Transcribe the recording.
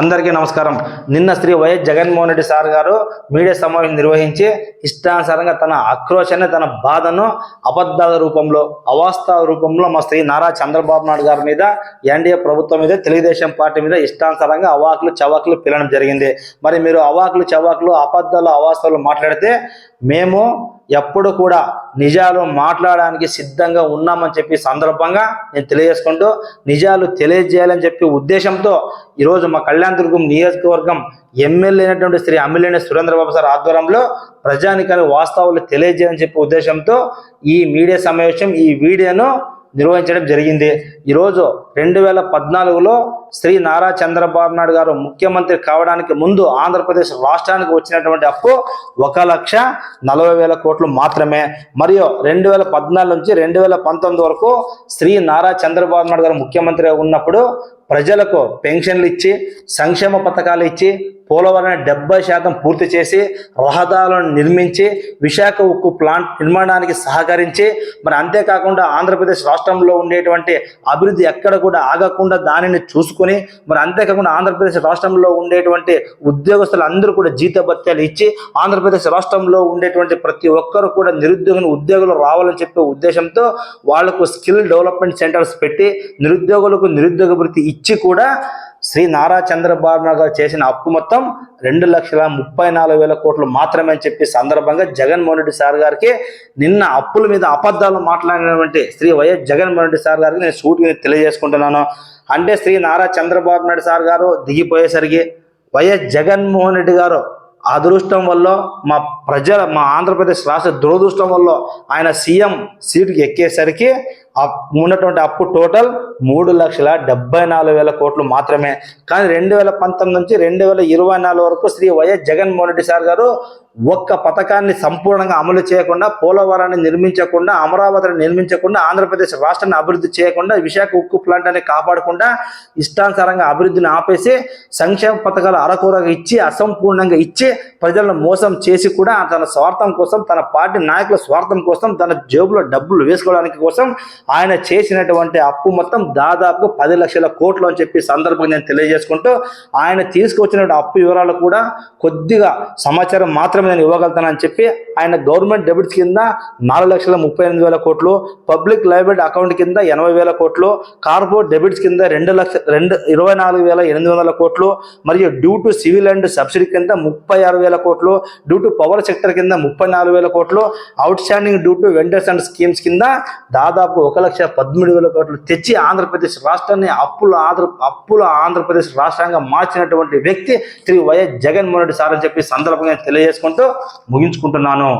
అందరికీ నమస్కారం. నిన్న Shri YS Jaganmohan Reddy sir garu media సమావేశం నిర్వహించి ఇష్టానుసారంగా తన ఆక్రోశాన్ని తన బాధను అబద్ధాల రూపంలో అవాస్తవ రూపంలో మా శ్రీ నారా చంద్రబాబు నాయుడు గారి మీద ఎన్డీఏ ప్రభుత్వం మీద తెలుగుదేశం పార్టీ మీద ఇష్టానుసారంగా అవాకులు చవాకులు పిలడం జరిగింది. మరి మీరు అవాకులు చవాకులు అబద్ధాలు అవాస్తవాలు మాట్లాడితే మేము ఎప్పుడు కూడా నిజాలు మాట్లాడడానికి సిద్ధంగా ఉన్నామని చెప్పి సందర్భంగా నేను తెలియజేసుకుంటూ నిజాలు తెలియజేయాలని చెప్పి ఉద్దేశంతో ఈరోజు మా కళ్యాణదుర్గం నియోజకవర్గం ఎమ్మెల్యే అయినటువంటి శ్రీ అమ్మిలేని సురేంద్రబాబు సార్ ఆధ్వర్యంలో ప్రజానికాన్ని వాస్తవాలు తెలియజేయాలని చెప్పి ఉద్దేశంతో ఈ మీడియా సమావేశం ఈ వీడియోను నిర్వహించడం జరిగింది. ఈరోజు రెండు వేల పద్నాలుగులో శ్రీ నారా చంద్రబాబు నాయుడు గారు ముఖ్యమంత్రి కావడానికి ముందు ఆంధ్రప్రదేశ్ రాష్ట్రానికి వచ్చినటువంటి అప్పు ఒక లక్ష నలభై వేల కోట్లు మాత్రమే. మరియు రెండు వేల పద్నాలుగు నుంచి రెండు వేల పంతొమ్మిది వరకు శ్రీ నారా చంద్రబాబు నాయుడు గారు ముఖ్యమంత్రిగా ఉన్నప్పుడు ప్రజలకు పెన్షన్లు ఇచ్చి సంక్షేమ పథకాలు ఇచ్చి పోలవరం డెబ్బై శాతం పూర్తి చేసి రహదారులను నిర్మించి విశాఖ ఉక్కు ప్లాంట్ నిర్మాణానికి సహకరించి మరి అంతేకాకుండా ఆంధ్రప్రదేశ్ రాష్ట్రంలో ఉండేటువంటి అభివృద్ధి ఎక్కడ కూడా ఆగకుండా దానిని చూసుకొని మరి అంతేకాకుండా ఆంధ్రప్రదేశ్ రాష్ట్రంలో ఉండేటువంటి ఉద్యోగస్తులు అందరూ కూడా జీతభత్యాలు ఇచ్చి ఆంధ్రప్రదేశ్ రాష్ట్రంలో ఉండేటువంటి ప్రతి ఒక్కరు కూడా నిరుద్యోగులు ఉద్యోగులు రావాలని చెప్పే ఉద్దేశంతో వాళ్ళకు స్కిల్ డెవలప్మెంట్ సెంటర్స్ పెట్టి నిరుద్యోగులకు నిరుద్యోగ వృత్తి ఇచ్చి కూడా శ్రీ నారా చంద్రబాబు నాయుడు గారు చేసిన అప్పు మొత్తం రెండు లక్షల ముప్పై నాలుగు వేల కోట్లు మాత్రమే అని చెప్పి సందర్భంగా జగన్మోహన్ రెడ్డి సార్ గారికి నిన్న అప్పుల మీద అబద్ధాలు మాట్లాడినటువంటి శ్రీ వైఎస్ జగన్మోహన్ రెడ్డి సార్ గారికి నేను సూటిగా తెలియజేసుకుంటున్నాను. అంటే శ్రీ నారా చంద్రబాబు నాయుడు సార్ గారు దిగిపోయేసరికి వైఎస్ జగన్మోహన్ రెడ్డి గారు అదృష్టం వల్ల మా ప్రజల మా ఆంధ్రప్రదేశ్ రాష్ట్ర దురదృష్టం వల్ల ఆయన సీఎం సీటుకి ఎక్కేసరికి ఉన్నటువంటి అప్పు టోటల్ మూడు లక్షల డెబ్బై నాలుగు వేల కోట్లు మాత్రమే. కానీ రెండు వేల పంతొమ్మిది నుంచి రెండు వేల ఇరవై నాలుగు వరకు శ్రీ వైఎస్ జగన్మోహన్ రెడ్డి సార్ గారు ఒక్క పథకాన్ని సంపూర్ణంగా అమలు చేయకుండా పోలవరాన్ని నిర్మించకుండా అమరావతిని నిర్మించకుండా ఆంధ్రప్రదేశ్ రాష్ట్రాన్ని అభివృద్ధి చేయకుండా విశాఖ ఉక్కు ప్లాంట్ అనేది కాపాడకుండా ఇష్టానుసారంగా అభివృద్ధిని ఆపేసి సంక్షేమ పథకాలు అరకూరగా ఇచ్చి అసంపూర్ణంగా ఇచ్చి ప్రజలను మోసం చేసి కూడా తన స్వార్థం కోసం తన పార్టీ నాయకుల స్వార్థం కోసం తన జేబులో డబ్బులు వేసుకోవడానికి కోసం ఆయన చేసినటువంటి అప్పు మొత్తం దాదాపు పది లక్షల కోట్లు అని చెప్పి సందర్భంగా నేను తెలియజేసుకుంటూ ఆయన తీసుకొచ్చినటువంటి అప్పు వివరాలు కూడా కొద్దిగా సమాచారం మాత్రమే నేను ఇవ్వగలుగుతానని చెప్పి ఆయన గవర్నమెంట్ డెబిట్స్ కింద నాలుగు లక్షల ముప్పై ఎనిమిది వేల కోట్లు పబ్లిక్ లైబ్రరీ అకౌంట్ కింద ఎనభై వేల కోట్లు కార్పొరేట్ డెబిట్స్ కింద రెండు లక్ష రెండు ఇరవై నాలుగు వేల ఎనిమిది వందల కోట్లు మరియు due to civil and subsidy కింద ముప్పై ఆరు వేల కోట్లు డ్యూ టు పవర్ సెక్టర్ కింద ముప్పై నాలుగు వేల కోట్లు outstanding due to vendors and schemes కింద దాదాపు ఒక లక్ష పదమూడు వేల కోట్లు తెచ్చి ఆంధ్రప్రదేశ్ రాష్ట్రాన్ని అప్పుల ఆంధ్ర అప్పుల ఆంధ్రప్రదేశ్ రాష్ట్రంగా మార్చినటువంటి వ్యక్తి శ్రీ వైఎస్ జగన్మోహన్ రెడ్డి సార్ అని చెప్పి సందర్భంగా తెలియజేసుకుంటూ ముగించుకుంటున్నాను.